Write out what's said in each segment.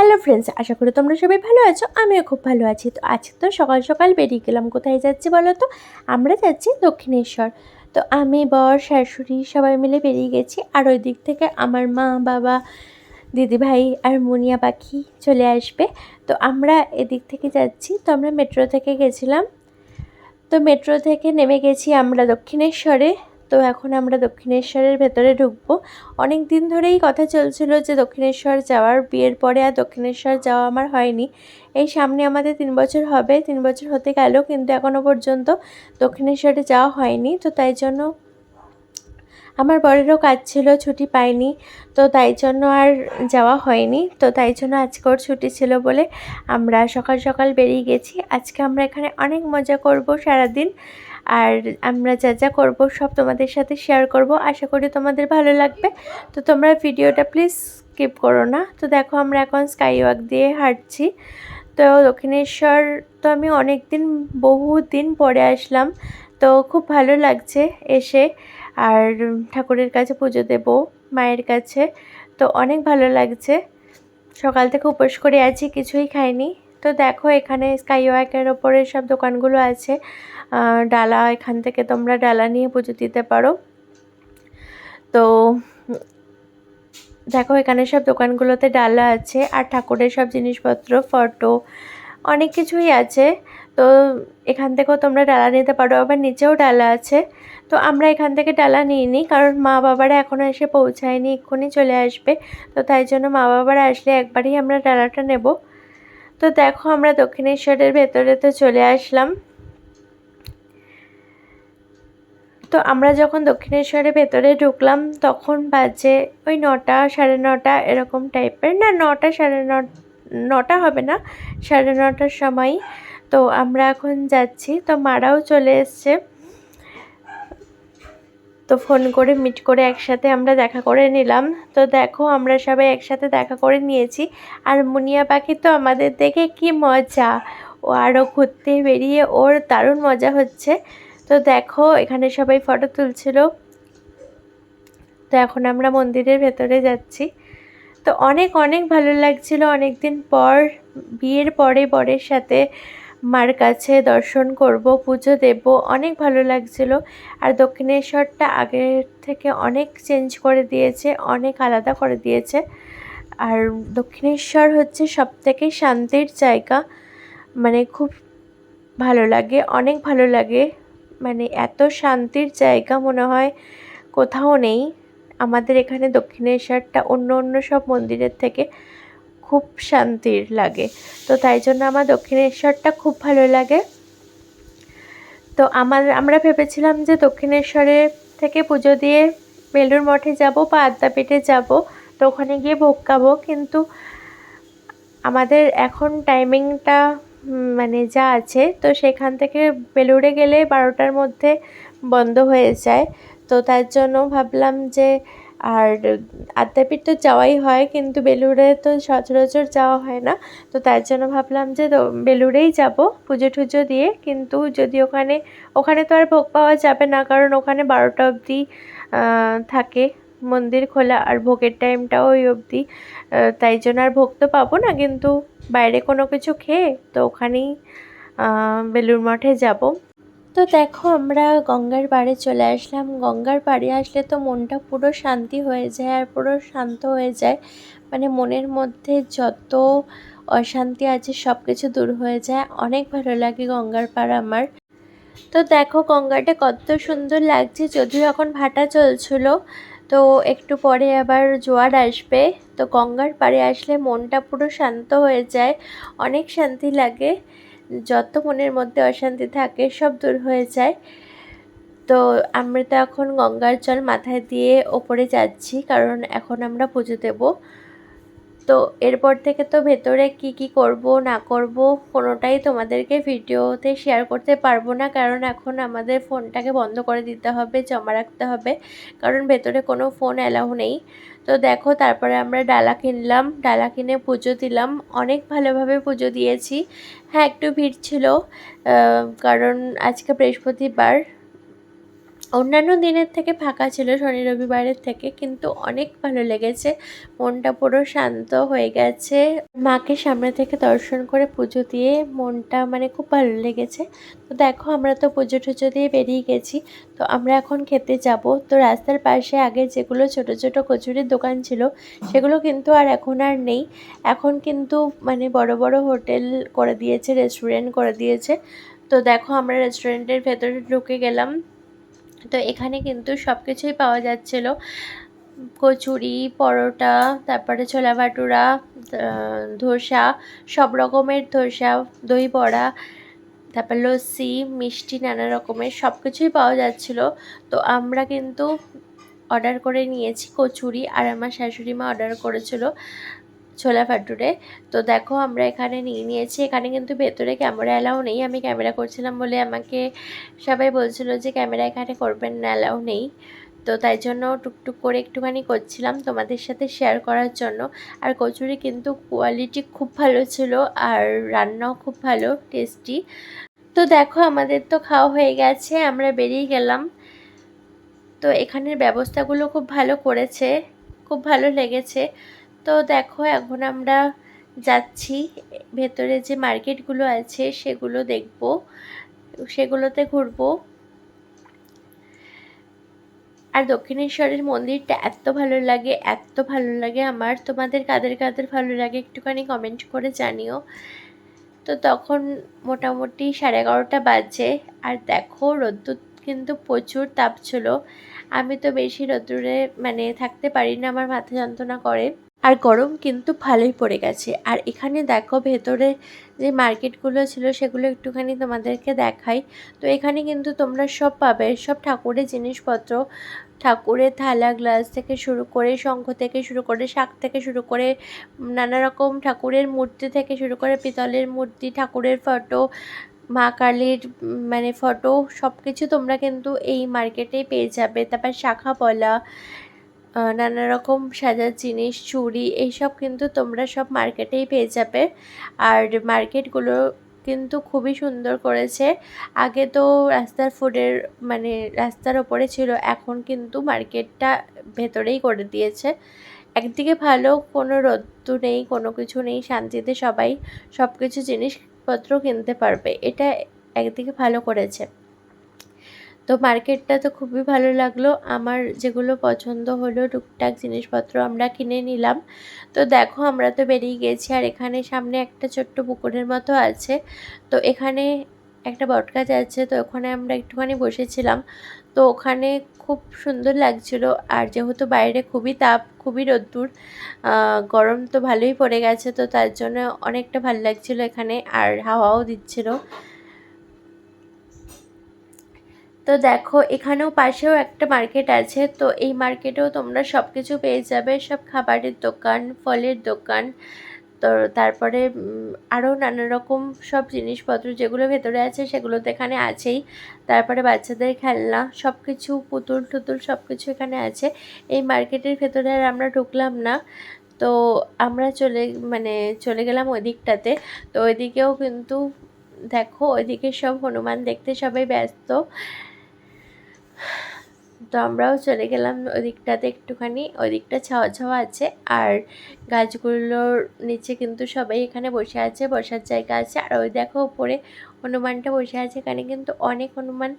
Hello friends আশা করি তোমরা সবাই ভালো আছো, আমিও খুব ভালো আছি। তো আজকে তো সকাল সকাল বেরিয়ে গেলাম, কোথায় যাচ্ছি বলো তো? আমরা যাচ্ছি দক্ষিণেশ্বর। তো আমি, বর, শাশুড়ি সবাই মিলে বেরিয়ে গেছি, আর ওই দিক থেকে আমার মা, বাবা, দিদিভাই আর মুনিয়া পাখি চলে আসবে। তো আমরা এদিক থেকে যাচ্ছি, তো আমরা মেট্রো থেকে গেছিলাম। তো মেট্রো থেকে নেমে গেছি আমরা দক্ষিণেশ্বরে। তো এখন আমরা দক্ষিণেশ্বরের ভেতরে ঢুকবো। অনেক দিন ধরেই কথা চলছিল যে দক্ষিণেশ্বর যাওয়ার বিয়ের পরে আর দক্ষিণেশ্বর যাওয়া আমার হয়নি। এই সামনে আমাদের তিন বছর হবে, তিন বছর হতে গেল কিন্তু এখনও পর্যন্ত দক্ষিণেশ্বরে যাওয়া হয়নি। তো তাই জন্য আমার বরেরও কাজ ছিল, ছুটি পাইনি। তো তাই জন্য আর যাওয়া হয়নি। তো তাই জন্য আজকে ওর ছুটি ছিল বলে আমরা সকাল সকাল বেরিয়ে গেছি। আজকে আমরা এখানে অনেক মজা করব সারাদিন। আর আমরা যা যা করব সব তোমাদের সাথে শেয়ার করব। আশা করি তোমাদের ভালো লাগবে। তো তোমরা ভিডিওটা প্লিজ স্কিপ করো না। তো দেখো আমরা এখন স্কাই ওয়াক দিয়ে হাঁটছি। তো দক্ষিণেশ্বর, তো আমি অনেক দিন বহু দিন পরে আসলাম। তো খুব ভালো লাগছে এসে। আর ঠাকুরের কাছে পুজো দেব, মায়ের কাছে। তো অনেক ভালো লাগছে। সকাল থেকে উপোস করে আছি, কিছুই খাইনি। তো দেখো, এখানে স্কাই ওয়াকের ওপরে সব দোকানগুলো আছে। ডালা, এখান থেকে তোমরা ডালা নিয়ে পুজো দিতে পারো। তো, দেখো, এখানে সব দোকানগুলোতে ডালা আছে আর ঠাকুরের সব জিনিসপত্র, ফটো, অনেক কিছুই আছে। তো, এখান থেকেও তোমরা ডালা নিতে পারো। আবার নিচেও ডালা আছে। তো, আমরা এখান থেকে ডালা নিইনি কারণ মা বাবারা এখনও এসে পৌঁছায়নি, এক্ষুনি চলে আসবে। তো, তাই জন্য মা বাবারা আসলে একবারই আমরা ডালাটা নেব। তো দেখো আমরা দক্ষিণেশ্বরের ভেতরে তো চলে আসলাম। তো আমরা যখন দক্ষিণেশ্বরের ভেতরে ঢুকলাম, তখন বাজে ওই নটা, সাড়ে নটা এরকম টাইপের না, নটা, সাড়ে নটা হবে না, সাড়ে নটার সময়। তো আমরা এখন যাচ্ছি। তো মারাও চলে এসছে। তো ফোন করে মিট করে একসাথে আমরা দেখা করে নিলাম। তো দেখো, আমরা সবাই একসাথে দেখা করে নিয়েছি। আর মুনিয়া পাখি তো আমাদের দেখে কি মজা। ও আরও ঘুরতে বেরিয়ে ওর দারুণ মজা হচ্ছে। তো দেখো, এখানে সবাই ফটো তুলছিল। তো এখন আমরা মন্দিরের ভেতরে যাচ্ছি। তো অনেক অনেক ভালো লাগছিল। অনেক দিন পর, বিয়ের পরে বরের সাথে মার কাছে দর্শন করব, পুজো দেব, অনেক ভালো লাগছিল। আর দক্ষিণেশ্বরটা আগের থেকে অনেক চেঞ্জ করে দিয়েছে, অনেক আলাদা করে দিয়েছে। আর দক্ষিণেশ্বর হচ্ছে সব থেকে শান্তির জায়গা। মানে খুব ভালো লাগে, অনেক ভালো লাগে। মানে এত শান্তির জায়গা মনে হয় কোথাও নেই। আমাদের এখানে দক্ষিণেশ্বরটা অন্য অন্য সব মন্দিরের থেকে খুব শান্তির লাগে। তো তাই জন্য আমার দক্ষিণেশ্বরটা খুব ভালো লাগে। তো আমার, আমরা ভেবেছিলাম যে দক্ষিণেশ্বরে থেকে পুজো দিয়ে বেলুর মঠে যাব বা আদ্যাপীঠে যাব, তো ওখানে গিয়ে ভোগ খাব। কিন্তু আমাদের এখন টাইমিংটা মানে যা আছে, তো সেখান থেকে বেলুড়ে গেলে বারোটার মধ্যে বন্ধ হয়ে যায়। তো তার জন্য ভাবলাম যে আর আদ্যাপীঠ তো যাওয়াই হয়, কিন্তু বেলুড়ে তো সচরাচর যাওয়া হয় না। তো তার জন্য ভাবলাম যে বেলুড়েই যাব পুজো টুজো দিয়ে, কিন্তু যদি ওখানে ওখানে তো আর ভোগ পাওয়া যাবে না, কারণ ওখানে বারোটা অবধি থাকে মন্দির খোলা, আর ভোগের টাইমটাও ওই অবধি। তাই জন্য আর ভোগ তো পাবো না, কিন্তু বাইরে কোনো কিছু খেয়ে তো ওখানেই বেলুর মঠে যাব। তো দেখো, আমরা গঙ্গার পাড়ে চলে আসলাম। গঙ্গার পাড়ে আসলে তো মনটা পুরো শান্তি হয়ে যায় আর পুরো শান্ত হয়ে যায়। মানে মনের মধ্যে যত অশান্তি আছে সব কিছু দূর হয়ে যায়। অনেক ভালো লাগে গঙ্গার পাড় আমার। তো দেখো, গঙ্গাটা কত সুন্দর লাগছে। যদিও এখন ভাটা চলছিল, তো একটু পরে আবার জোয়ার আসবে। তো গঙ্গার পাড়ে আসলে মনটা পুরো শান্ত হয়ে যায়। অনেক শান্তি লাগে। যত মনের মধ্যে অশান্তি থাকে, সব দূর হয়ে যায়। তো আমরা তো এখন গঙ্গার জল মাথায় দিয়ে ওপরে যাচ্ছি, কারণ এখন আমরা পুজো দেবো। তো এরপর থেকে তো ভেতরে কি কি করব, না করব, কোনোটাই তোমাদেরকে ভিডিওতে শেয়ার করতে পারব না। কারণ এখন আমাদের ফোনটাকে বন্ধ করে দিতে হবে, জমা রাখতে হবে। কারণ ভেতরে কোনো ফোন অ্যালাউ নেই। তো দেখো, তারপরে আমরা ডালা কিনলাম। ডালা কিনে পুজো দিলাম। অনেক ভালোভাবে পুজো দিয়েছি। হ্যাঁ একটু ভিড় ছিল কারণ আজকে বৃহস্পতিবার। অন্যান্য দিনের থেকে ফাঁকা ছিল শনি রবিবারের থেকে, কিন্তু অনেক ভালো লেগেছে। মনটা পুরো শান্ত হয়ে গেছে। মাকে সামনে থেকে দর্শন করে পুজো দিয়ে মনটা মানে খুব ভালো লেগেছে। তো দেখো, আমরা তো পুজো টুজো দিয়ে বেরিয়ে গেছি। তো আমরা এখন খেতে যাব। তো রাস্তার পাশে আগে যেগুলো ছোট ছোট কচুরির দোকান ছিল, সেগুলো কিন্তু আর এখন আর নেই। এখন কিন্তু মানে বড় বড় হোটেল করে দিয়েছে, রেস্টুরেন্ট করে দিয়েছে। তো দেখো, আমরা রেস্টুরেন্টের ভেতরে ঢুকে গেলাম। তো এখানে কিন্তু সব কিছুই পাওয়া যাচ্ছিল। কচুরি, পরোটা, তারপরে ছোলা ভাটুরা ধোসা, সব রকমের ধোসা, দই বড়া, তারপর লস্যি, মিষ্টি নানা রকমের সব কিছুই পাওয়া যাচ্ছিল। তো আমরা কিন্তু অর্ডার করে নিয়েছি কচুরি আর আমার শাশুড়ি মা অর্ডার করেছিল। ছোলা ফাটুরে তো দেখো, আমরা এখানে নিয়ে নিয়েছি। এখানে কিন্তু ভেতরে ক্যামেরা অ্যালাউ নেই। আমি ক্যামেরা করছিলাম বলে আমাকে সবাই বলছিল যে ক্যামেরা এখানে করবেন না, অ্যালাউ নেই। তো তাই জন্য টুকটুক করে একটুখানি করছিলাম তোমাদের সাথে শেয়ার করার জন্য। আর কচুরি কিন্তু কোয়ালিটি খুব ভালো ছিল আর রান্নাও খুব ভালো টেস্টি তো দেখো, আমাদের তো খাওয়া হয়ে গেছে, আমরা বেরিয়ে গেলাম। তো এখানের ব্যবস্থাগুলো খুব ভালো করেছে, খুব ভালো লেগেছে। তো দেখো, এখন আমরা যাচ্ছি। ভেতরে যে মার্কেটগুলো আছে, সেগুলো দেখব। সেগুলোতে ঘুরবো। আর দক্ষিণেশ্বরের মন্দিরটা এত ভালো লাগে, এত ভালো লাগে আমার। তোমাদের কাদের কাদের ভালো লাগে একটুখানি কমেন্ট করে জানিও। তো তখন মোটামুটি সাড়ে এগারোটা বাজে। আর দেখো, রোদ্দুর কিন্তু প্রচুর তাপ ছিল আমি তো বেশি রোদ্দুরে মানে থাকতে পারি না, আমার মাথা যন্ত্রণা করে। আর গরম কিন্তু ভালোই পড়ে গেছে। আর এখানে দেখো ভেতরে যে মার্কেটগুলো ছিল সেগুলো একটুখানি তোমাদেরকে দেখাই। তো এখানে কিন্তু তোমরা সব পাবে। সব ঠাকুরের জিনিসপত্র, ঠাকুরের থালা, গ্লাস থেকে শুরু করে শঙ্খ থেকে শুরু করে শাক থেকে শুরু করে নানা রকম ঠাকুরের মূর্তি থেকে শুরু করে পিতলের মূর্তি, ঠাকুরের ফটো, মা কালীর মানে ফটো সব কিছু তোমরা কিন্তু এই মার্কেটেই পেয়ে যাবে। তারপর শাখা পলা নানা রকম সাজার জিনিস, চুড়ি, এইসব কিন্তু তোমরা সব মার্কেটেই পেয়ে যাবে। আর মার্কেটগুলো কিন্তু খুবই সুন্দর করেছে। আগে তো রাস্তার ফুডের মানে রাস্তার ওপরে ছিল, এখন কিন্তু মার্কেটটা ভেতরেই করে দিয়েছে। একদিকে ভালো, কোনো রোদ্দু নেই, কোনো কিছু নেই, শান্তিতে সবাই সব কিছু জিনিসপত্র কিনতে পারবে। এটা একদিকে ভালো করেছে। তো মার্কেটটা তো খুবই ভালো লাগল। আমার যেগুলো পছন্দ হলো টুকটাক জিনিসপত্র আমরা কিনে নিলাম। তো দেখো আমরা তো বেরিয়ে গেছি আর এখানে সামনে একটা ছোট্ট পুকুরের মতো আছে। তো এখানে একটা বটগাছ আছে, তো ওখানে আমরা একটুখানি বসেছিলাম। তো ওখানে খুব সুন্দর লাগছিল আর যেহেতু বাইরে খুবই তাপ, খুবই রোদ্দুর গরম তো ভালোই পড়ে গেছে, তো তার জন্য অনেকটা ভালো লাগছিল এখানে আর হাওয়াও দিচ্ছিল। তো দেখো, এখানেও পাশেও একটা মার্কেট আছে। তো এই মার্কেটেও তোমরা সব কিছু পেয়ে যাবে। সব খাবারের দোকান, ফলের দোকান, তো তারপরে আরও নানা রকম সব জিনিসপত্র যেগুলো ভেতরে আছে সেগুলো তো এখানে আছেই। তারপরে বাচ্চাদের খেলনা সব কিছু পুতুল টুতুল সব কিছু এখানে আছে। এই মার্কেটের ভেতরে আর আমরা ঢুকলাম না। তো আমরা চলে মানে চলে গেলাম ওই দিকটাতে তো ওইদিকেও কিন্তু, দেখো, ওইদিকে সব হনুমান দেখতে সবাই ব্যস্ত। তো আমরাও চলে গেলাম ওই দিকটাতে একটুখানি ওই দিকটা ছাওয়া ছাওয়া আছে আর গাছগুলোর নিচে কিন্তু সবাই এখানে বসে আছে, বসার জায়গা আছে। আর ওই দেখো উপরে হনুমানটা বসে আছে, এখানে কিন্তু অনেক হনুমান,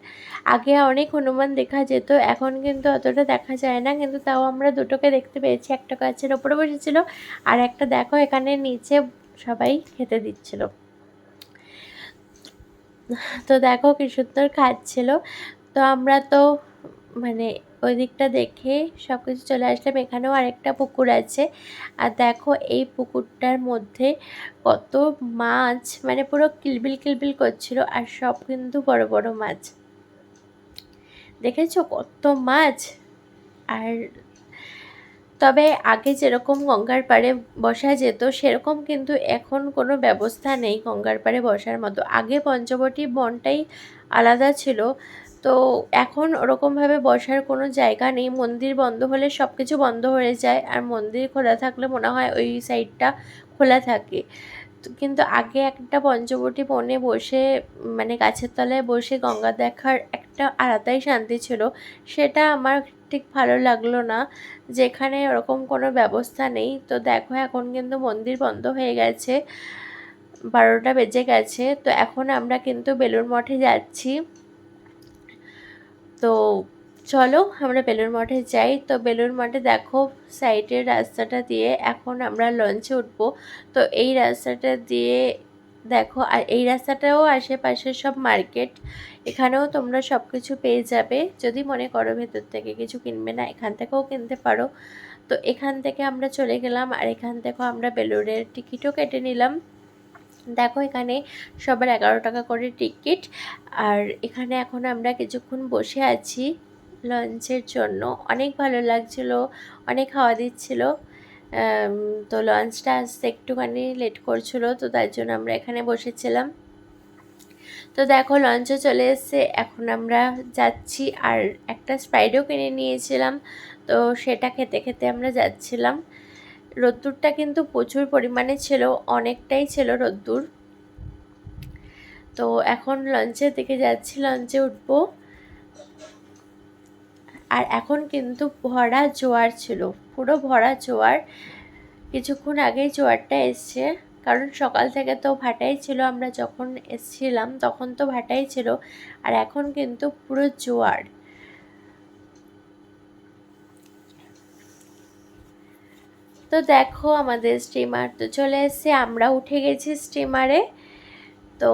আগে অনেক হনুমান দেখা যেত, এখন কিন্তু অতটা দেখা যায় না। কিন্তু তাও আমরা দুটোকে দেখতে পেয়েছি, একটা গাছের ওপরে বসেছিল আর একটা দেখো এখানে নিচে সবাই খেতে দিচ্ছিল। তো দেখো কি সুন্দর খাচ্ছিল। তো আমরা তো মানে ওই দিকটা দেখে সব কিছু চলে আসলাম। এখানেও আরেকটা পুকুর আছে। আর দেখো এই পুকুরটার মধ্যে কত মাছ মানে পুরো কিলবিল কিলবিল করছিল আর সব কিন্তু বড় বড় মাছ। দেখেছ কত মাছ? আর তবে আগে যেরকম গঙ্গার পাড়ে বসা যেত, সেরকম কিন্তু এখন কোনো ব্যবস্থা নেই গঙ্গার পাড়ে বসার মতো। আগে পঞ্চবটী বনটাই আলাদা ছিল। তো এখন ওরকমভাবে বসার কোনো জায়গা নেই। মন্দির বন্ধ হলে সব কিছু বন্ধ হয়ে যায়। আর মন্দির খোলা থাকলে মনে হয় ওই সাইডটা খোলা থাকে। কিন্তু আগে একটা পঞ্চবটি বনে বসে মানে গাছের তলায় বসে গঙ্গা দেখার একটা আলাদাই শান্তি ছিল। সেটা আমার ঠিক ভালো লাগল না। যেখানে ওরকম কোনো ব্যবস্থা নেই। তো দেখো এখন কিন্তু মন্দির বন্ধ হয়ে গেছে। বারোটা বেজে গেছে। তো এখন আমরা কিন্তু বেলুর মঠে যাচ্ছি। তো চলো আমরা বেলুর মঠে যাই। তো বেলুর মঠে দেখো সাইডের রাস্তাটা দিয়ে এখন আমরা লঞ্চে উঠবো। তো এই রাস্তাটা দিয়ে দেখো, আর এই রাস্তাটাও আশেপাশের সব মার্কেট এখানেও তোমরা সব কিছু পেয়ে যাবে। যদি মনে করো ভেতর থেকে কিছু কিনবে না, এখান থেকেও কিনতে পারো। তো এখান থেকে আমরা চলে গেলাম, আর এখান থেকেও আমরা বেলুরের টিকিটও কেটে নিলাম। দেখো এখানে সবার এগারো টাকা করে টিকিট আর এখানে এখন আমরা কিছুক্ষণ বসে আছি লঞ্চের জন্য। অনেক ভালো লাগছিল, অনেক হাওয়া দিচ্ছিল। তো লঞ্চটা আসতে একটুখানি লেট করছিল, তো তার জন্য আমরা এখানে বসেছিলাম। তো দেখো লঞ্চে চলে এসছে, এখন আমরা যাচ্ছি। আর একটা স্প্রাইডও কিনে নিয়েছিলাম, তো সেটা খেতে খেতে আমরা যাচ্ছিলাম। রোদ্দুরটা কিন্তু প্রচুর পরিমাণে ছিল, অনেকটাই ছিল রোদ্দুর। তো এখন লঞ্চের দিকে যাচ্ছি, লঞ্চে উঠবো। আর এখন কিন্তু ভরা জোয়ার ছিল, পুরো ভরা জোয়ার। কিছুক্ষণ আগেই জোয়ারটা এসছে, কারণ সকাল থেকে তো ভাটাই ছিল, আমরা যখন এসছিলাম তখন তো ভাটাই ছিল। আর এখন কিন্তু পুরো জোয়ার। তো দেখো আমাদের স্টিমার তো চলে এসছে, আমরা উঠে গেছি স্টিমারে তো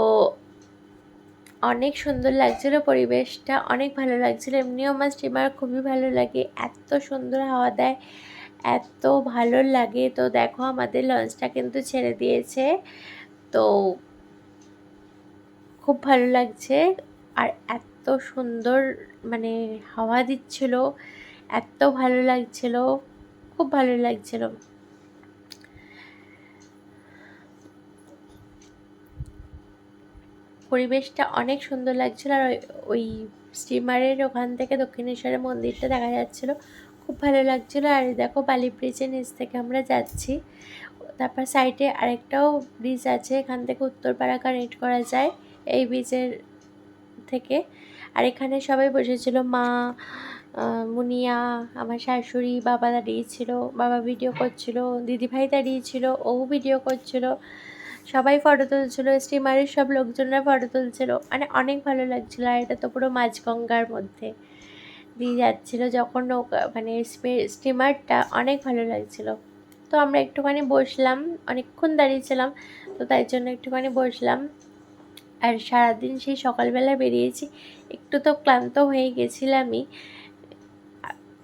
অনেক সুন্দর লাগছিল পরিবেশটা, অনেক ভালো লাগছিল। এমনিও আমার স্টিমার খুবই ভালো লাগে, এত সুন্দর হাওয়া দেয়, এত ভালো লাগে। তো দেখো আমাদের লঞ্চটা কিন্তু ছেড়ে দিয়েছে। তো খুব ভালো লাগছে আর এত সুন্দর মানে হাওয়া দিচ্ছিল, এত ভালো লাগছিল। খুব ভালো লাগছিল। পরিবেশটা অনেক সুন্দর লাগছিল আর ওই স্টিমারের ওখান থেকে দক্ষিণেশ্বরের মন্দিরটা দেখা যাচ্ছিল। খুব ভালো লাগছিল আর দেখো বালি ব্রিজের নিচ থেকে আমরা যাচ্ছি। তারপর সাইডে আরেকটাও ব্রিজ আছে, এখান থেকে উত্তরপাড়া কানেক্ট করা যায় এই ব্রিজের থেকে। আর এখানে সবাই বসেছিল, মা মুনিয়া, আমার শাশুড়ি, বাবা দাঁড়িয়েছিল, বাবা ভিডিও করছিল, দিদিভাই দাঁড়িয়েছিল ও ভিডিও করছিল, সবাই ফটো তুলছিল স্টিমারের সব লোকজনরা ফটো তুলছিল মানে অনেক ভালো লাগছিল, আর এটা তো পুরো মাঝগঙ্গার মধ্যে দিয়ে যাচ্ছিল, যখন নৌকা মানে স্টিমারটা অনেক ভালো লাগছিল। তো আমরা একটুখানি বসলাম, অনেকক্ষণ দাঁড়িয়েছিলাম, তো তাই জন্য একটুখানি বসলাম। আর সারাদিন সেই সকালবেলা বেরিয়েছি, একটু তো ক্লান্ত হয়ে গেছিলামই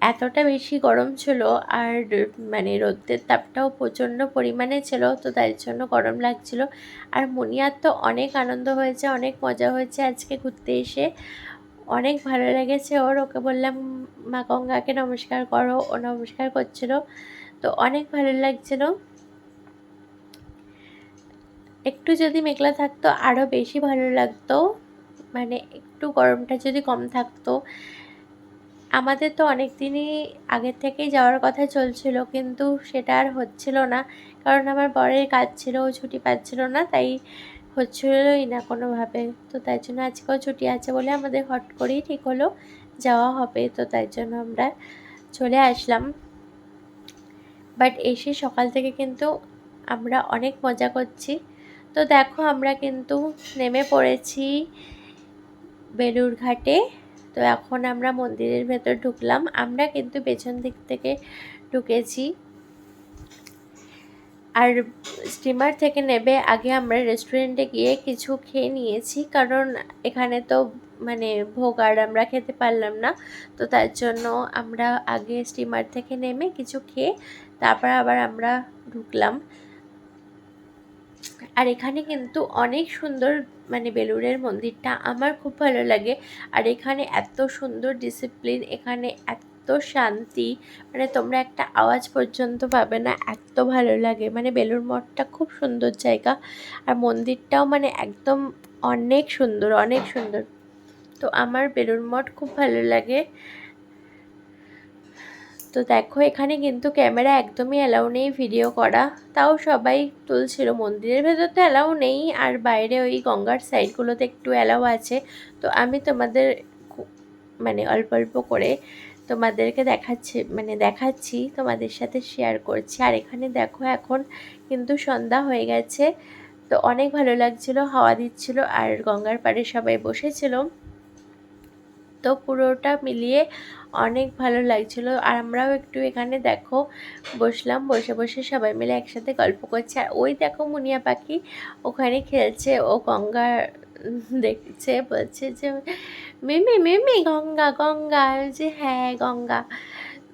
এতটা বেশি গরম ছিল আর মানে রোদের তাপটাও প্রচণ্ড পরিমাণে ছিল, তো তাই জন্য গরম লাগছিল। আর মনিয়ার তো অনেক আনন্দ হয়েছে, অনেক মজা হয়েছে আজকে ঘুরতে এসে। অনেক ভালো লেগেছে ওর, ওকে বললাম, মা গঙ্গাকে নমস্কার করো। ও নমস্কার করছিল, তো অনেক ভালো লাগছিল। একটু যদি মেঘলা থাকতো আরও বেশি ভালো লাগতো মানে একটু গরমটা যদি কম থাকতো। আমাদের তো অনেক দিনই আগের থেকেই যাওয়ার কথা চলছিল, কিন্তু সেটা আর হচ্ছিল না। কারণ আমার বরের কাজ ছিল, ও ছুটি পাচ্ছিল না, তাই হচ্ছিলই না কোনোভাবে। তো তাই জন্য আজকেও ছুটি আছে বলে আমাদের হট করেই ঠিক হলো, যাওয়া হবে। তো তাই জন্য আমরা চলে আসলাম। বাট এসে সকাল থেকে কিন্তু আমরা অনেক মজা করছি। তো দেখো আমরা কিন্তু নেমে পড়েছি বেলুর ঘাটে তো এখন আমরা মন্দিরের ভেতর ঢুকলাম। আমরা কিন্তু পেছন দিক থেকে ঢুকেছি। আর স্টিমার থেকে নেবে, আগে আমরা রেস্টুরেন্টে গিয়ে কিছু খেয়ে নিয়েছি, কারণ এখানে তো মানে ভোগ আর আমরা খেতে পারলাম না। তো তার জন্য আমরা আগে স্টিমার থেকে নেমে কিছু খেয়ে, তারপর আবার আমরা ঢুকলাম। আর এখানে কিন্তু অনেক সুন্দর মানে বেলুড়ের মন্দিরটা আমার খুব ভালো লাগে। আর এখানে এত সুন্দর ডিসিপ্লিন এখানে এত শান্তি মানে তোমরা একটা আওয়াজ পর্যন্ত পাবে না, এত ভালো লাগে। মানে বেলুর মঠটা খুব সুন্দর জায়গা আর মন্দিরটাও মানে একদম অনেক সুন্দর অনেক সুন্দর। তো আমার বেলুর মঠ খুব ভালো লাগে। তো দেখো, এখানে কিন্তু ক্যামেরা একদমই অ্যালাউ নেই ভিডিও করা। তাও সবাই তুলছিল। মন্দিরের ভেতর তো অ্যালাউ নেই, আর বাইরে ওই গঙ্গার সাইডগুলোতে একটু অ্যালাউ আছে। তো আমি তোমাদের মানে অল্প অল্প করে তোমাদেরকে দেখাচ্ছি মানে দেখাচ্ছি, তোমাদের সাথে শেয়ার করছি। আর এখানে দেখো, এখন কিন্তু সন্ধ্যা হয়ে গেছে। তো অনেক ভালো লাগছিল, হাওয়া দিচ্ছিল, আর গঙ্গার পাড়ে সবাই বসেছিল। তো পুরোটা মিলিয়ে অনেক ভালো লাগছিল। আর আমরাও একটু এখানে দেখো, বসলাম, বসে বসে সবাই মিলে একসাথে গল্প করছে। আর ওই দেখো মুনিয়া পাখি ওখানে খেলছে, ও গঙ্গা দেখছে, বলছে যে, মিমি মিমি, গঙ্গা গঙ্গা বলছি হ্যাঁ গঙ্গা।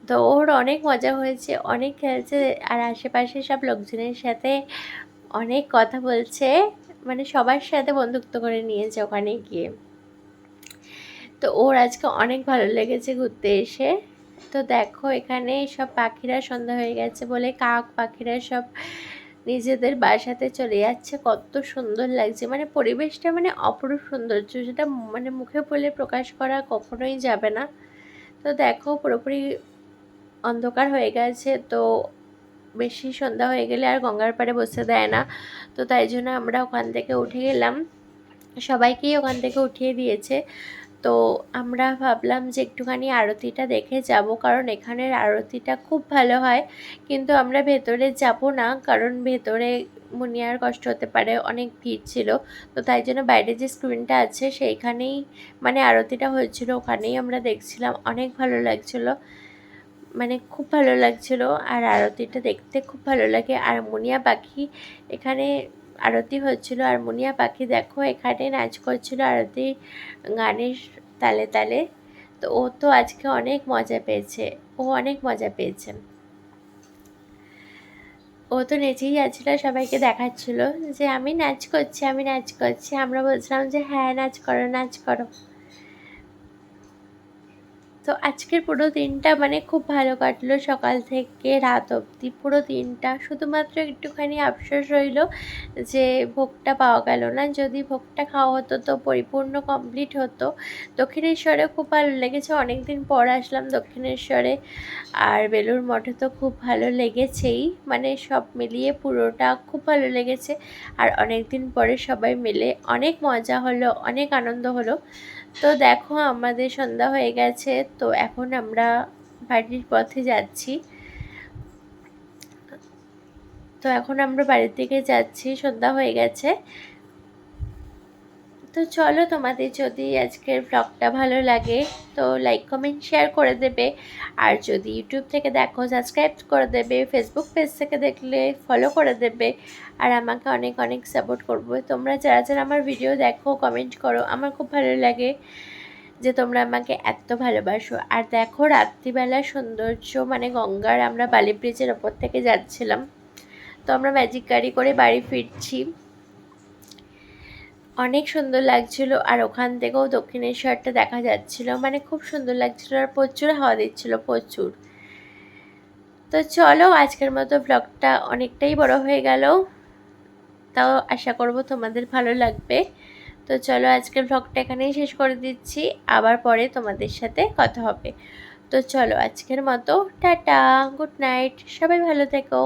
তো ওর অনেক মজা হয়েছে, অনেক খেলছে, আর আশেপাশে সব লোকজনের সাথে অনেক কথা বলছে মানে সবার সাথে বন্ধুত্ব করে নিয়েছে ওখানে গিয়ে। তো ওর আজকে অনেক ভালো লেগেছে ঘুরতে এসে। তো দেখো, এখানে সব পাখিরা সন্ধ্যা হয়ে গেছে বলে কাক পাখিরা সব নিজেদের বাসাতে চলে যাচ্ছে। কত সুন্দর লাগছে। মানে পরিবেশটা মানে অপরূপ সৌন্দর্য, যেটা মানে মুখে বলে প্রকাশ করা কখনোই যাবে না। তো দেখো, পুরোপুরি অন্ধকার হয়ে গেছে, তো বেশি সন্ধ্যা হয়ে গেলে আর গঙ্গার পাড়ে বসে দেয় না। তো তাই জন্য আমরা ওখান থেকে উঠে গেলাম। সবাইকেই ওখান থেকে উঠিয়ে দিয়েছে। তো আমরা ভাবলাম যে একটুখানি আরতিটা দেখে যাব, কারণ এখানের আরতিটা খুব ভালো হয়। কিন্তু আমরা ভেতরে যাব না, কারণ ভেতরে মুনিয়ার কষ্ট হতে পারে, অনেক ভিড় ছিল। তো তাই জন্য বাইরে যে স্ক্রিনটা আছে, সেইখানেই মানে আরতিটা হয়েছিল, ওখানেই আমরা দেখছিলাম। অনেক ভালো লাগছিল মানে খুব ভালো লাগছিল। আর আরতিটা দেখতে খুব ভালো লাগে। আর মুনিয়া পাখি এখানে আরতি হচ্ছিল। আর মুনিয়া পাখি, দেখো, এখানে নাচ করছিল আরতি গানের তালে তালে। তো ও তো আজকে অনেক মজা পেয়েছে। ও অনেক মজা পেয়েছে। ও তো নেচেই যাচ্ছিল, সবাইকে দেখাচ্ছিল যে, আমি নাচ করছি, আমি নাচ করছি। আমরা বলছিলাম যে হ্যাঁ নাচ করো নাচ করো। তো আজকের পুরো দিনটা মানে খুব ভালো কাটলো। সকাল থেকে রাত অবধি পুরো দিনটা। শুধুমাত্র একটুখানি আফসোস রইল যে ভোগটা পাওয়া গেল না। যদি ভোগটা খাওয়া হতো তো পরিপূর্ণ কমপ্লিট হতো। দক্ষিণেশ্বরে খুব ভালো লেগেছে। অনেক দিন পর আসলাম দক্ষিণেশ্বরে। আর বেলুর মঠে তো খুব ভালো লেগেছেই। মানে সব মিলিয়ে পুরোটা খুব ভালো লেগেছে। আর অনেক দিন পরে সবাই মিলে অনেক মজা হলো, অনেক আনন্দ হলো। তো দেখো, আমাদের সন্ধ্যা হয়ে গেছে, তো এখন আমরা বাড়ির পথে যাচ্ছি। তো এখন আমরা বাড়ির দিকে যাচ্ছি, সন্ধ্যা হয়ে গেছে। তো চলো তোমাদের যদি আজকের ব্লগটা ভালো লাগে, তো লাইক কমেন্ট শেয়ার করে দেবে। আর যদি ইউটিউব থেকে দেখো সাবস্ক্রাইব করে দেবে। ফেসবুক পেজ থেকে দেখলে ফলো করে দেবে। আর আমাকে অনেক অনেক সাপোর্ট করবে। তোমরা যারা যারা আমার ভিডিও দেখো কমেন্ট করো, আমার খুব ভালো লাগে যে তোমরা আমাকে এত ভালোবাসো। আর দেখো রাত্রিবেলা সৌন্দর্য মানে গঙ্গার আমরা বালি ব্রিজের ওপর থেকে যাচ্ছিলাম। তো আমরা ম্যাজিক গাড়ি করে বাড়ি ফিরছি। অনেক সুন্দর লাগছিল আর ওখান থেকেও দক্ষিণেশ্বরটা দেখা যাচ্ছিল। মানে খুব সুন্দর লাগছিল আর প্রচুর হাওয়া দিচ্ছিল, প্রচুর। তো চলো, আজকের মতো ব্লগটা অনেকটাই বড় হয়ে গেল। তাও আশা করব তোমাদের ভালো লাগবে। তো চলো, আজকের ব্লগটা এখানেই শেষ করে দিচ্ছি। আবার পরে তোমাদের সাথে কথা হবে। তো চলো, আজকের মতো, টাটা গুড নাইট সবাই ভালো থেকো।